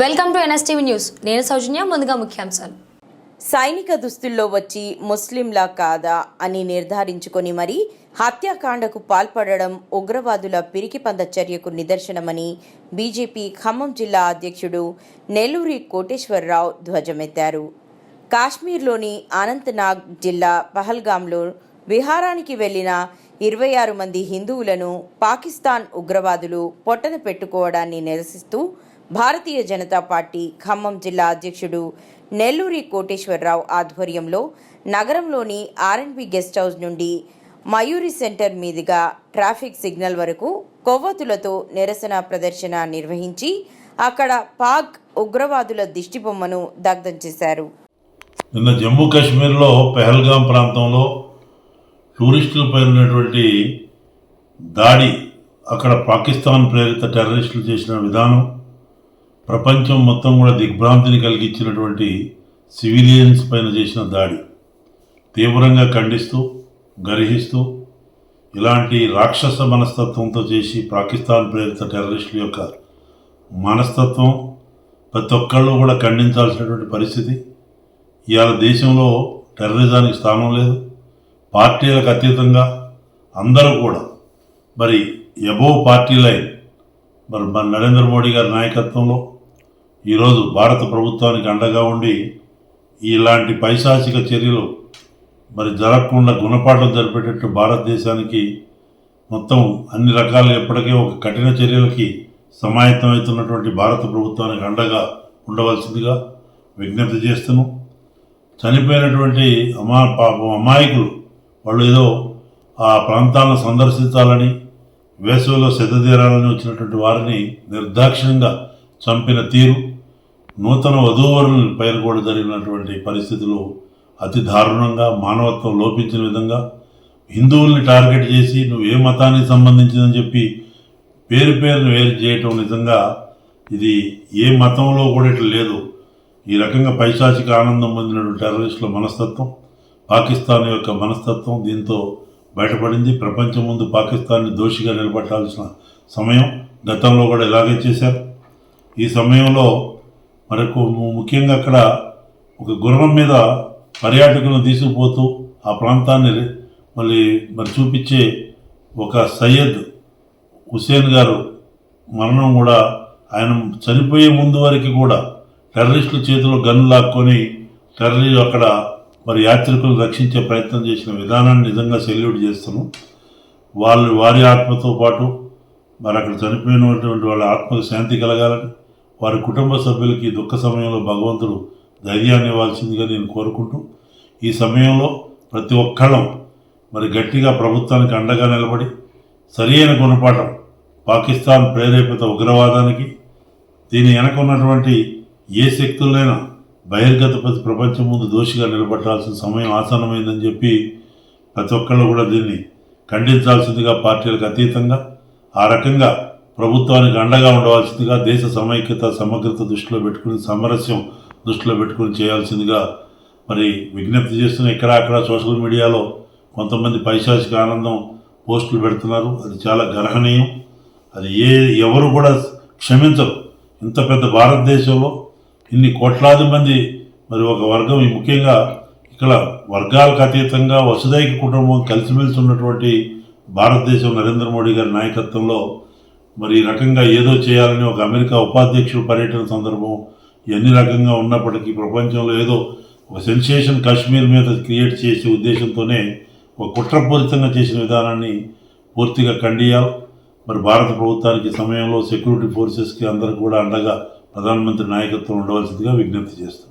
Welcome to NSTV news. నేను సౌజన్య ముందుగా ముఖ్యాంశాలు. సైనిక దుస్తుల్లో వచ్చి ముస్లింలా కాదా అని నిర్ధారించుకొని మరి హత్యాకాండకు పాల్పడడం ఉగ్రవాదుల పిరికిపంద చర్యకు నిదర్శనమని బీజేపీ ఖమ్మం జిల్లా అధ్యక్షుడు నెల్లూరి కోటేశ్వరరావు ధ్వజమెత్తారు. కాశ్మీర్లోని అనంతనాగ్ జిల్లా పహల్గాంలో విహారానికి వెళ్ళిన ఇరవై ఆరు మంది హిందువులను పాకిస్తాన్ ఉగ్రవాదులు పొట్టన పెట్టుకోవడాన్ని నిరసిస్తూ భారతీయ జనతా పార్టీ ఖమ్మం జిల్లా అధ్యక్షుడు నెల్లూరి కోటేశ్వరరావు ఆధ్వర్యంలో నగరంలోని ఆర్ఎన్బి గెస్ట్ హౌస్ నుండి మయూరి సెంటర్ మీదుగా ట్రాఫిక్ సిగ్నల్ వరకు కొవ్వొత్తులతో నిరసన ప్రదర్శన నిర్వహించి అక్కడ పాక్ ఉగ్రవాదుల దిష్టిబొమ్మను దగ్ధం చేశారు. నిన్న జమ్మూ కాశ్మీర్లో పెహల్గాం ప్రాంతంలో టూరిస్టులపై ఉన్నటువంటి దాడి అక్కడ పాకిస్తాన్ ప్రేరిత టెర్రరిస్టులు చేసిన విధానం ప్రపంచం మొత్తం కూడా దిగ్భ్రాంతిని కలిగించినటువంటి సివిలియన్స్ పైన చేసిన దాడి. తీవ్రంగా ఖండిస్తూ గర్హిస్తూ ఇలాంటి రాక్షస మనస్తత్వంతో చేసి పాకిస్తాన్ ప్రేరిత టెర్రరిస్టుల యొక్క మనస్తత్వం ప్రతి ఒక్కళ్ళు కూడా ఖండించాల్సినటువంటి పరిస్థితి. ఇవాళ దేశంలో టెర్రరిజానికి స్థానం లేదు. పార్టీలకు అతీతంగా అందరూ కూడా మరి ఎబోవ్ పార్టీ లైన్ మరి మరి నరేంద్ర మోడీ గారి నాయకత్వంలో ఈరోజు భారత ప్రభుత్వానికి అండగా ఉండి ఇలాంటి పైశాచిక చర్యలు మరి జరగకుండా గుణపాఠం జరిపేటట్టు భారతదేశానికి మొత్తం అన్ని రకాలు ఎప్పటికే ఒక కఠిన చర్యలకి సమాయత్తమవుతున్నటువంటి భారత ప్రభుత్వానికి అండగా ఉండవలసిందిగా విజ్ఞప్తి చేస్తున్నాం. చనిపోయినటువంటి అమా పాపం అమాయకులు వాళ్ళు ఏదో ఆ ప్రాంతాలను సందర్శించాలని వేసవిలో సిద్ధతీరాలని వచ్చినటువంటి వారిని నిర్దాక్షిణ్యంగా చంపిన తీరు. నూతన వధూవరుల పైన కూడా జరిగినటువంటి పరిస్థితులు అతి దారుణంగా మానవత్వం లోపించిన విధంగా హిందువుల్ని టార్గెట్ చేసి నువ్వు ఏ మతానికి సంబంధించిందని చెప్పి పేరు పేరును వేరు చేయటం నిజంగా ఇది ఏ మతంలో కూడా ఇట్లా లేదు. ఈ రకంగా పైశాచిక ఆనందం పొందినటువంటి టెర్రరిస్టుల మనస్తత్వం పాకిస్తాన్ యొక్క మనస్తత్వం దీంతో బయటపడింది. ప్రపంచం ముందు పాకిస్తాన్ని దోషిగా నిలబెట్టాల్సిన సమయం గతంలో కూడా ఇలాగే చేశారు. ఈ సమయంలో మరొక ముఖ్యంగా అక్కడ ఒక గుర్రం మీద పర్యాటకులను తీసుకుపోతూ ఆ ప్రాంతాన్ని మళ్ళీ మరి చూపించే ఒక సయ్యద్ హుసేన్ గారు మరణం కూడా ఆయన చనిపోయే ముందు వరకు కూడా టెర్రరిస్టుల చేతిలో గన్ను లాక్కొని టెర్రరీ అక్కడ మరి యాత్రికులను రక్షించే ప్రయత్నం చేసిన విధానాన్ని నిజంగా సెల్యూట్ చేస్తున్నాం వాళ్ళు వారి ఆత్మతో పాటు మరి అక్కడ చనిపోయినటువంటి వాళ్ళ ఆత్మకు శాంతి కలగాలని వారి కుటుంబ సభ్యులకి ఈ దుఃఖ సమయంలో భగవంతుడు ధైర్యాన్ని ఇవ్వాల్సిందిగా నేను కోరుకుంటూ ఈ సమయంలో ప్రతి ఒక్కళ్ళం మరి గట్టిగా ప్రభుత్వానికి అండగా నిలబడి సరియైన గుణపాఠం పాకిస్తాన్ ప్రేరేపిత ఉగ్రవాదానికి దీని వెనక ఉన్నటువంటి ఏ శక్తులైనా బహిర్గత ప్రతి ప్రపంచం ముందు దోషిగా నిలబట్టాల్సిన సమయం ఆసన్నమైందని చెప్పి ప్రతి ఒక్కళ్ళు కూడా దీన్ని ఖండించాల్సిందిగా పార్టీలకు అతీతంగా ఆ రకంగా ప్రభుత్వానికి అండగా ఉండవలసిందిగా దేశ సమైక్యత సమగ్రత దృష్టిలో పెట్టుకుని సామరస్యం దృష్టిలో పెట్టుకుని చేయాల్సిందిగా మరి విజ్ఞప్తి చేస్తున్న ఇక్కడ అక్కడ సోషల్ మీడియాలో కొంతమంది పైశాచిక ఆనందం పోస్టులు పెడుతున్నారు. అది చాలా గర్హనీయం. అది ఏ ఎవరు కూడా క్షమించరు. ఇంత పెద్ద భారతదేశంలో ఇన్ని కోట్లాది మంది మరి ఒక వర్గం ముఖ్యంగా ఇక్కడ వర్గాలకు అతీతంగా వసుదైక కుటుంబం కలిసిమెలిసి ఉన్నటువంటి భారతదేశం నరేంద్ర మోడీ గారి నాయకత్వంలో మరి ఈ రకంగా ఏదో చేయాలని ఒక అమెరికా ఉపాధ్యక్షుడు పర్యటన సందర్భం ఎన్ని రకంగా ఉన్నప్పటికీ ప్రపంచంలో ఏదో ఒక సెన్సేషన్ కాశ్మీర్ మీద క్రియేట్ చేసే ఉద్దేశంతోనే ఒక కుట్రపూరితంగా చేసిన విధానాన్ని పూర్తిగా ఖండియాలి. మరి భారత ప్రభుత్వానికి సమయంలో సెక్యూరిటీ ఫోర్సెస్కి అందరూ కూడా అండగా ప్రధానమంత్రి నాయకత్వం ఉండవలసిందిగా విజ్ఞప్తి చేస్తుంది